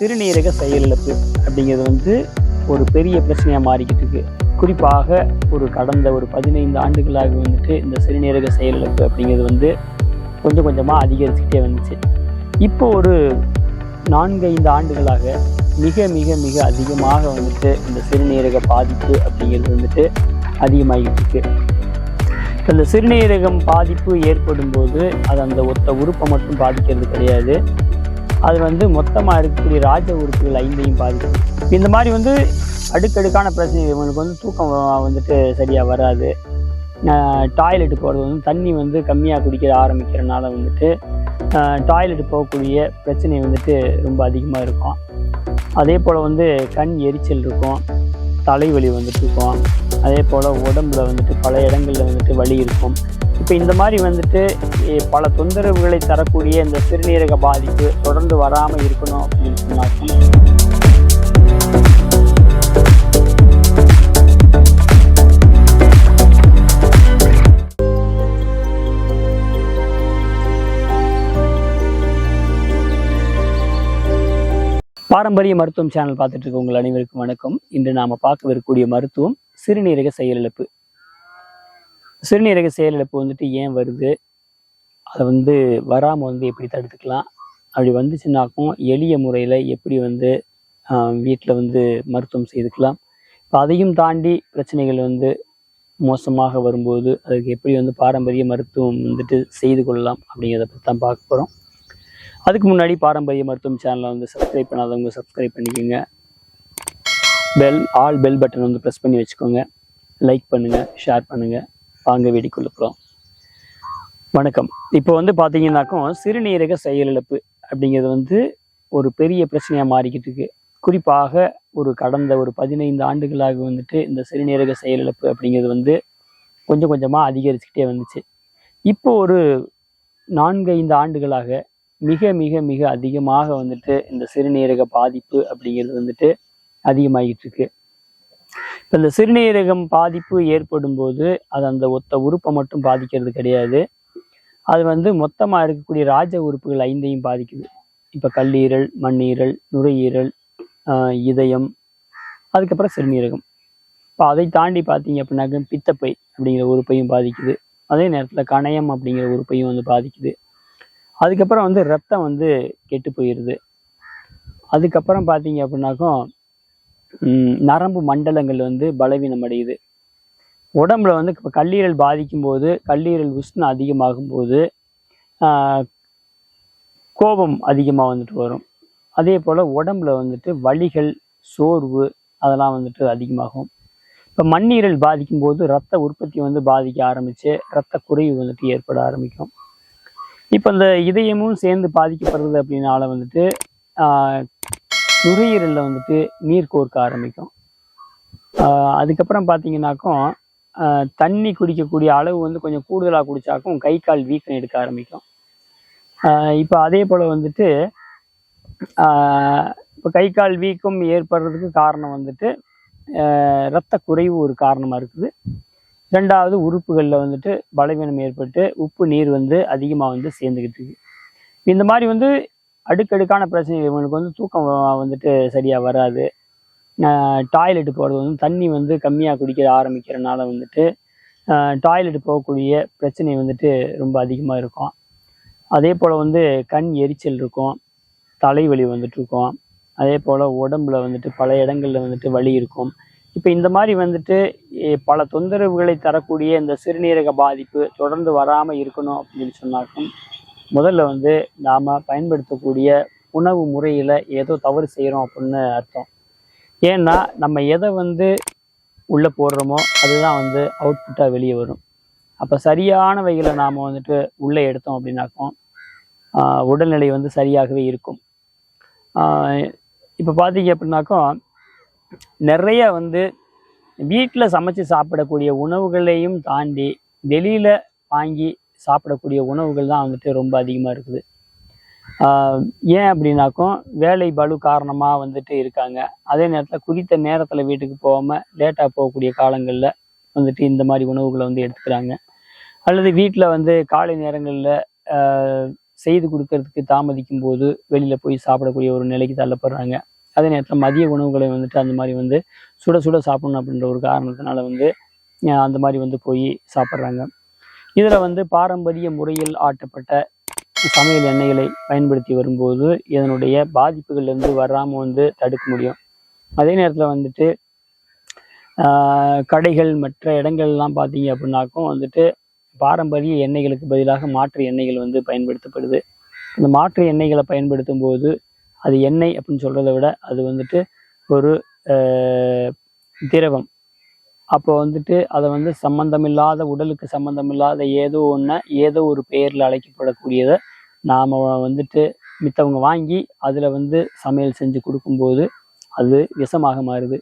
சிறுநீரக செயலிழப்பு அப்படிங்கிறது வந்து ஒரு பெரிய பிரச்சனையாக மாறிக்கிட்டு இருக்கு. குறிப்பாக ஒரு கடந்த ஒரு பதினைந்து ஆண்டுகளாக வந்துட்டு இந்த சிறுநீரக செயலிழப்பு அப்படிங்கிறது வந்து கொஞ்சம் கொஞ்சமாக அதிகரிச்சுக்கிட்டே வந்துச்சு. இப்போ ஒரு நான்கு ஐந்து ஆண்டுகளாக மிக மிக மிக அதிகமாக வந்துட்டு இந்த சிறுநீரக பாதிப்பு அப்படிங்கிறது வந்துட்டு அதிகமாகிட்டு இருக்கு. அந்த இந்த சிறுநீரகம் பாதிப்பு ஏற்படும் போது அது அந்த ஒத்த உறுப்பை மட்டும் பாதிக்கிறது கிடையாது. அது வந்து மொத்தமாக இருக்கக்கூடிய ராஜ உறுப்புகள் ஐந்தையும் பாதிக்கும். இந்த மாதிரி வந்து அடுக்கடுக்கான பிரச்சனை இவங்களுக்கு வந்து தூக்கம் வந்துட்டு சரியாக வராது. டாய்லெட் போகிறது வந்து தண்ணி வந்து கம்மியாக குடிக்க ஆரம்பிக்கிறனால வந்துட்டு டாய்லெட் போகக்கூடிய பிரச்சனை வந்துட்டு ரொம்ப அதிகமாக இருக்கும். அதே போல் வந்து கண் எரிச்சல் இருக்கும் தலைவலி வந்துட்டு இருக்கும். அதே போல் உடம்புல வந்துட்டு பல இடங்களில் வந்துட்டு வலி இருக்கும். இப்போ இந்த மாதிரி வந்துட்டு பல தொந்தரவுகளை தரக்கூடிய இந்த சிறுநீரக பாதிப்பு தொடர்ந்து வராமல் இருக்கணும் அப்படின்னு சொன்னாக்கும் பாரம்பரிய மருத்துவம் சேனல் பார்த்துட்டு இருக்க உங்கள் அனைவருக்கும் வணக்கம். இன்று நாம பார்க்கவிருக்கக்கூடிய மருத்துவம் சிறுநீரக செயலிழப்பு. சிறுநீரக செயலிழப்பு வந்துட்டு ஏன் வருது? அதை வந்து வராமல் வந்து எப்படி தடுத்துக்கலாம்? அப்படி வந்துச்சுன்னாக்கும் எளிய முறையில் எப்படி வந்து வீட்டில் வந்து மருத்துவம் செய்துக்கலாம். இப்போ அதையும் தாண்டி பிரச்சனைகள் வந்து மோசமாக வரும்போது அதுக்கு எப்படி வந்து பாரம்பரிய மருத்துவம் வந்துட்டு செய்து கொள்ளலாம் அப்படிங்கிறத பற்றி தான் பார்க்க போகிறோம் அதுக்கு முன்னாடி பாரம்பரிய மருத்துவம் சேனலை வந்து சப்ஸ்கிரைப் பண்ணாதவங்க சப்ஸ்கிரைப் பண்ணிக்கோங்க. பெல் ஆல் பெல் பட்டன் வந்து ப்ரெஸ் பண்ணி வச்சுக்கோங்க. லைக் பண்ணுங்கள் ஷேர் பண்ணுங்கள் வாங்க வீடியோக்குள்ள போகிறோம் வணக்கம். இப்போ வந்து பார்த்தீங்கன்னாக்கோ சிறுநீரக செயலிழப்பு அப்படிங்கிறது வந்து ஒரு பெரிய பிரச்சனையாக மாறிக்கிட்டு இருக்கு. குறிப்பாக ஒரு கடந்த ஒரு பதினைந்து ஆண்டுகளாக வந்துட்டு இந்த சிறுநீரக செயலிழப்பு அப்படிங்கிறது வந்து கொஞ்சம் கொஞ்சமாக அதிகரிச்சுக்கிட்டே வந்துச்சு. இப்போ ஒரு நான்கு ஐந்து ஆண்டுகளாக மிக மிக மிக அதிகமாக வந்துட்டு இந்த சிறுநீரக பாதிப்பு அப்படிங்கிறது வந்துட்டு அதிகமாகிட்டு இருக்கு. இப்போ இந்த சிறுநீரகம் பாதிப்பு ஏற்படும் போது அது அந்த ஒத்த உறுப்பை மட்டும் பாதிக்கிறது கிடையாது. அது வந்து மொத்தமாக இருக்கக்கூடிய ராஜ உறுப்புகள் ஐந்தையும் பாதிக்குது. இப்போ கல்லீரல் மண்ணீரல் நுரையீரல் இதயம் அதுக்கப்புறம் சிறுநீரகம். இப்போ அதை தாண்டி பார்த்தீங்க அப்படின்னாக்க பித்தப்பை அப்படிங்கிற உறுப்பையும் பாதிக்குது. அதே நேரத்தில் கணையம் அப்படிங்கிற உறுப்பையும் வந்து பாதிக்குது. அதுக்கப்புறம் வந்து ரத்தம் வந்து கெட்டு போயிடுது அதுக்கப்புறம் பார்த்தீங்க அப்படின்னாக்கும் நரம்பு மண்டலங்கள் வந்து பலவீனம் அடையுது. உடம்புல வந்து இப்போ கல்லீரல் பாதிக்கும் போது கல்லீரல் உஷ்ணம் அதிகமாகும் போது கோபம் அதிகமாக வந்துட்டு வரும். அதே போல் உடம்புல வந்துட்டு வலிகள் சோர்வு அதெல்லாம் வந்துட்டு அதிகமாகும். இப்போ மண்ணீரல் பாதிக்கும் போது ரத்த உற்பத்தி வந்து பாதிக்க ஆரம்பிச்சு ரத்த குறைவு வந்துட்டு ஏற்பட ஆரம்பிக்கும். இப்போ இந்த இதயமும் சேர்ந்து பாதிக்கப்படுறது அப்படின்னால வந்துட்டு நுரையீரலில் வந்துட்டு நீர் கோர்க்க ஆரம்பிக்கும். அதுக்கப்புறம் பார்த்தீங்கன்னாக்கும் தண்ணி குடிக்கக்கூடிய அளவு வந்து கொஞ்சம் கூடுதலாக குடித்தாக்கும் கை கால் வீக்கம் எடுக்க ஆரம்பிக்கும். இப்போ அதே போல் வந்துட்டு இப்போ கை கால் வீக்கம் ஏற்படுறதுக்கு காரணம் வந்துட்டு இரத்த குறைவு ஒரு காரணமாக இருக்குது. ரெண்டாவது உறுப்புகளில் வந்துட்டு பலவீனம் ஏற்பட்டு உப்பு நீர் வந்து அதிகமாக வந்து சேர்ந்துக்கிட்டு இருக்கு. இந்த மாதிரி வந்து அடுக்கடுக்கான பிரச்சனை இவங்களுக்கு வந்து தூக்கம் வந்துட்டு சரியாக வராது. டாய்லெட் போகிறது வந்து தண்ணி வந்து கம்மியாக குடிக்க ஆரம்பிக்கிறனால வந்துட்டு டாய்லெட் போகக்கூடிய பிரச்சனை வந்துட்டு ரொம்ப அதிகமாக இருக்கும். அதே போல் வந்து கண் எரிச்சல் இருக்கும் தலைவலி வந்துட்டு இருக்கும். அதே போல் உடம்புல வந்துட்டு பல இடங்களில் வந்துட்டு வலி இருக்கும். இப்போ இந்த மாதிரி வந்துட்டு பல தொந்தரவுகளை தரக்கூடிய இந்த சிறுநீரக பாதிப்பு தொடர்ந்து வராமல் இருக்கணும் அப்படின்னு சொன்னாக்கும் முதல்ல வந்து நாம் பயன்படுத்தக்கூடிய உணவு முறையில் ஏதோ தவறு செய்கிறோம் அப்படின்னு அர்த்தம். ஏன்னா நம்ம எதை வந்து உள்ளே போடுறோமோ அதுதான் வந்து அவுட்புட்டாக வெளியே வரும். அப்போ சரியான வகையில் நாம் வந்துட்டு உள்ளே எடுத்தோம் அப்படின்னாக்கும் உடல்நிலை வந்து சரியாகவே இருக்கும். இப்போ பார்த்தீங்க அப்படின்னாக்கோ நிறைய வந்து வீட்டில் சமைச்சு சாப்பிடக்கூடிய உணவுகளையும் தாண்டி வெளியில் வாங்கி சாப்பிடக்கூடிய உணவுகள் தான் வந்துட்டு ரொம்ப அதிகமாக இருக்குது. ஏன் அப்படின்னாக்கும் வேலை பளு காரணமாக வந்துட்டு இருக்காங்க. அதே நேரத்தில் குறித்த நேரத்தில் வீட்டுக்கு போகாமல் லேட்டாக போகக்கூடிய காலங்களில் வந்துட்டு இந்த மாதிரி உணவுகளை வந்து எடுத்துக்கிறாங்க. அல்லது வீட்டில் வந்து காலை நேரங்களில் செய்து கொடுக்கறதுக்கு தாமதிக்கும் போது வெளியில் போய் சாப்பிடக்கூடிய ஒரு நிலைக்கு தள்ளப்படுறாங்க. அதே நேரத்தில் மதிய உணவுகளை வந்துட்டு அந்த மாதிரி வந்து சுட சுட சாப்பிடணும் அப்படின்ற ஒரு காரணத்தினால வந்து அந்த மாதிரி வந்து போய் சாப்பிட்றாங்க. இதில் வந்து பாரம்பரிய முறையில் ஆட்டப்பட்ட சமையல் எண்ணெய்களை பயன்படுத்தி வரும்போது இதனுடைய பாதிப்புகள்லேருந்து வராமல் வந்து தடுக்க முடியும். அதே நேரத்தில் வந்துட்டு கடைகள் மற்ற இடங்கள்லாம் பார்த்தீங்க அப்படின்னாக்கும் வந்துட்டு பாரம்பரிய எண்ணெய்களுக்கு பதிலாக மாற்று எண்ணெய்கள் வந்து பயன்படுத்தப்படுது. இந்த மாற்று எண்ணெய்களை பயன்படுத்தும் போது அது எண்ணெய் அப்படின்னு சொல்கிறத விட அது வந்துட்டு ஒரு திரவம் அப்போ வந்துட்டு அதை வந்து சம்பந்தமில்லாத உடலுக்கு சம்பந்தமில்லாத ஏதோ ஒன்று ஏதோ ஒரு பெயரில் அழைக்கப்படக்கூடியதை நாம் வந்துட்டு மித்தவங்க வாங்கி அதில் வந்து சமையல் செஞ்சு கொடுக்கும்போது அது விஷமாக மாறுது.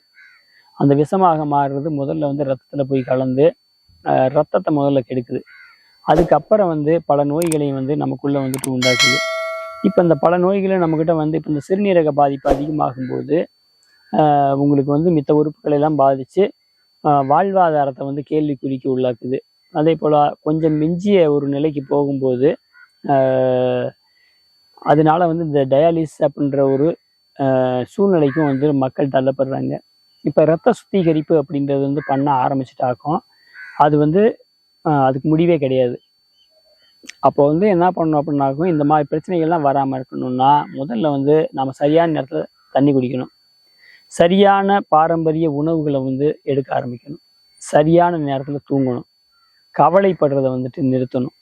அந்த விஷமாக மாறுறது முதல்ல வந்து ரத்தத்தில் போய் கலந்து ரத்தத்தை முதல்ல கெடுக்குது. அதுக்கப்புறம் வந்து பல நோய்களையும் வந்து நமக்குள்ளே வந்துட்டு உண்டாக்குது. இப்போ இந்த பல நோய்களும் நம்மக்கிட்ட வந்து இப்போ இந்த சிறுநீரக பாதிப்பு அதிகமாகும்போது உங்களுக்கு வந்து மித்த உறுப்புகளை எல்லாம் பாதித்து வாழ்வாதாரத்தை வந்து கேள்விக்குறிக்கு உள்ளாக்குது. அதே போல் கொஞ்சம் மிஞ்சிய ஒரு நிலைக்கு போகும்போது அதனால வந்து இந்த டயாலிஸ் அப்படின்ற ஒரு சூழ்நிலைக்கும் வந்து மக்கள் தள்ளப்படுறாங்க. இப்போ ரத்த சுத்திகரிப்பு அப்படின்றது வந்து பண்ண ஆரம்பிச்சிட்டாக்கும் அது வந்து அதுக்கு முடிவே கிடையாது. அப்போ வந்து என்ன பண்ணணும் அப்படின்னாக்கும் இந்த மாதிரி பிரச்சனைகள்லாம் வராமல் இருக்கணும்னா முதல்ல வந்து நம்ம சரியான நேரத்தில் தண்ணி குடிக்கணும். சரியான பாரம்பரிய உணவுகளை வந்து எடுக்க ஆரம்பிக்கணும். சரியான நேரத்தில் தூங்கணும். கவலைப்படுறதை வந்துட்டு நிறுத்தணும்.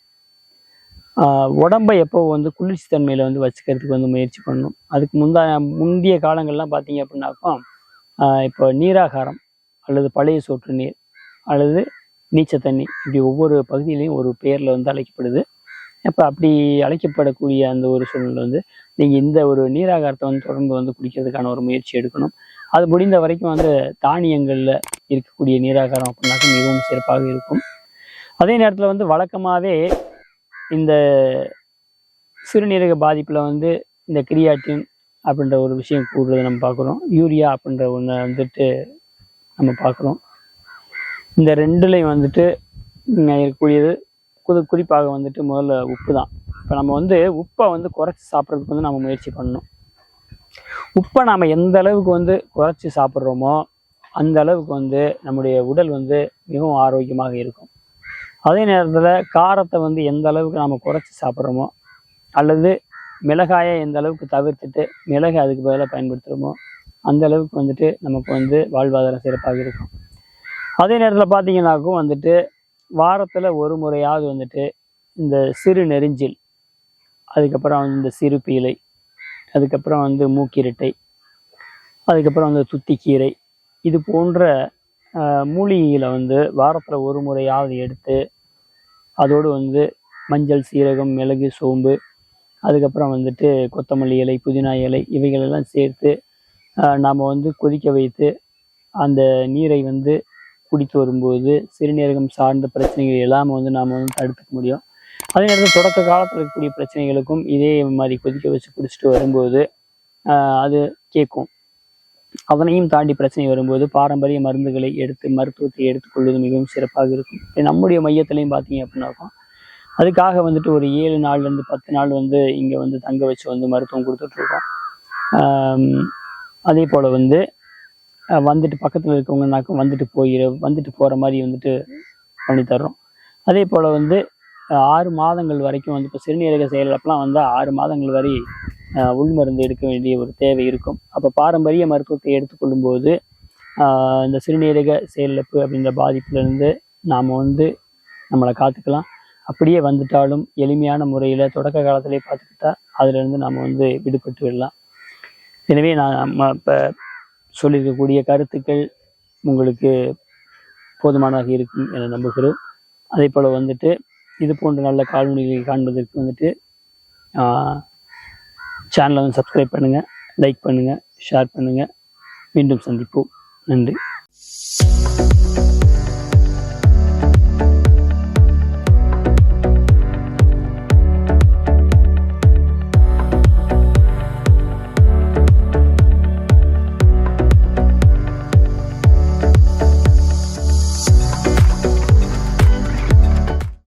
ஆஹ் உடம்பை எப்போ வந்து குளிர்ச்சி தன்மையில் வந்து வச்சுக்கிறதுக்கு வந்து முயற்சி பண்ணணும். அதுக்கு முந்தா முந்தைய காலங்கள்லாம் பார்த்தீங்க அப்படின்னாக்கும் இப்போ நீராகாரம் அல்லது பழைய சொட்டு நீர் அல்லது நீச்ச தண்ணி இப்படி ஒவ்வொரு பகுதியிலையும் ஒரு பெயரில் வந்து அழைக்கப்படுது. அப்போ அப்படி அழைக்கப்படக்கூடிய அந்த ஒரு சூழ்நிலை வந்து நீங்கள் இந்த ஒரு நீராகாரத்தை வந்து தொடர்ந்து வந்து குடிக்கிறதுக்கான ஒரு முயற்சி எடுக்கணும். அது முடிந்த வரைக்கும் வந்து தானியங்களில் இருக்கக்கூடிய நீராகாரம் அப்படின்னாக்க மிகவும் சிறப்பாக இருக்கும். அதே நேரத்தில் வந்து வழக்கமாகவே இந்த சிறுநீரக பாதிப்பில் வந்து இந்த கிரியாட்டின் அப்படின்ற ஒரு விஷயம் கூடுறத நம்ம பார்க்குறோம். யூரியா அப்படின்ற ஒன்றை வந்துட்டு நம்ம பார்க்குறோம். இந்த ரெண்டுலையும் வந்துட்டு இருக்கக்கூடியது குறி குறிப்பாக வந்துட்டு முதல்ல உப்பு தான் இப்போ நம்ம வந்து உப்பை வந்து குறைச்சி சாப்பிட்றதுக்கு வந்து நம்ம முயற்சி பண்ணணும். உப்பை நாம் எந்த அளவுக்கு வந்து குறைச்சி சாப்பிட்றோமோ அந்த அளவுக்கு வந்து நம்முடைய உடல் வந்து மிகவும் ஆரோக்கியமாக இருக்கும். அதே நேரத்தில் காரத்தை வந்து எந்த அளவுக்கு நாம் குறைச்சி சாப்பிட்றோமோ அல்லது மிளகாயை எந்த அளவுக்கு தவிர்த்துட்டு மிளகை அதுக்கு பதிலாக பயன்படுத்துகிறோமோ அந்த அளவுக்கு வந்துட்டு நமக்கு வந்து வாழ்வாதாரம் சிறப்பாக இருக்கும். அதே நேரத்தில் பார்த்தீங்கன்னாக்கும் வந்துட்டு வாரத்தில் ஒரு முறையாவது வந்துட்டு இந்த சிறு நெரிஞ்சில் அதுக்கப்புறம் இந்த சிறு பீலை அதுக்கப்புறம் வந்து மூக்கிரட்டை அதுக்கப்புறம் வந்து துத்திக்கீரை இது போன்ற மூலிகையில் மூலிகைகளை வந்து வாரத்தில் ஒரு முறையாவது எடுத்து அதோடு வந்து மஞ்சள் சீரகம் மிளகு சோம்பு அதுக்கப்புறம் வந்துட்டு கொத்தமல்லி இலை புதினா இலை இவைகளெல்லாம் சேர்த்து நாம் வந்து கொதிக்க வைத்து அந்த நீரை வந்து குடித்து வரும்போது சிறுநீரகம் சார்ந்த பிரச்சனைகள் எல்லாமே வந்து நாம் வந்து தடுத்துக்க முடியும். அதே நேரத்தில் தொடக்க காலத்தில் இருக்கக்கூடிய பிரச்சனைகளுக்கும் இதே மாதிரி கொதிக்க வச்சு குடிச்சிட்டு வரும்போது அது கேட்கும் அதனையும் தாண்டி பிரச்சனை வரும்போது பாரம்பரிய மருந்துகளை எடுத்து மருத்துவத்தை எடுத்துக்கொள்வது மிகவும் சிறப்பாக இருக்கும். நம்முடைய மையத்திலையும் பார்த்தீங்க அப்படின்னாக்கும் அதுக்காக வந்துட்டு ஒரு ஏழு நாள்லேருந்து பத்து நாள் வந்து இங்கே வந்து தங்க வச்சு வந்து மருத்துவம் கொடுத்துட்ருக்கோம் அதே போல் வந்து வந்துட்டு பக்கத்தில் இருக்கவங்கனாக்கும் வந்துட்டு போயிட வந்துட்டு போகிற மாதிரி வந்துட்டு பண்ணித்தர்றோம். அதே போல் வந்து ஆறு மாதங்கள் வரைக்கும் வந்து இப்போ சிறுநீரக செயலப்பெல்லாம் வந்து ஆறு மாதங்கள் வரை உள்மருந்து உள் மருந்து எடுக்க வேண்டிய ஒரு தேவை இருக்கும். அப்போ பாரம்பரிய மருத்துவத்தை எடுத்துக்கொள்ளும்போது இந்த சிறுநீரக செயலிழப்பு அப்படின்ற பாதிப்புலேருந்து நாம் வந்து நம்மளை காத்துக்கலாம். அப்படியே வந்துட்டாலும் எளிமையான முறையில் தொடக்க காலத்திலே பார்த்துக்கிட்டா அதிலிருந்து நாம் வந்து விடுபட்டு விடலாம். எனவே நான் நம்ம இப்போ சொல்லியிருக்கக்கூடிய கருத்துக்கள் உங்களுக்கு போதுமானதாக இருக்கும் என நம்புகிறோம். அதே போல் வந்துட்டு இது போன்ற நல்ல கால்நொழிகளை காண்பதற்கு வந்துட்டு சேனலை வந்து சப்ஸ்கிரைப் பண்ணுங்கள் லைக் பண்ணுங்கள் ஷேர் பண்ணுங்கள் மீண்டும் சந்திப்போம். நன்றி.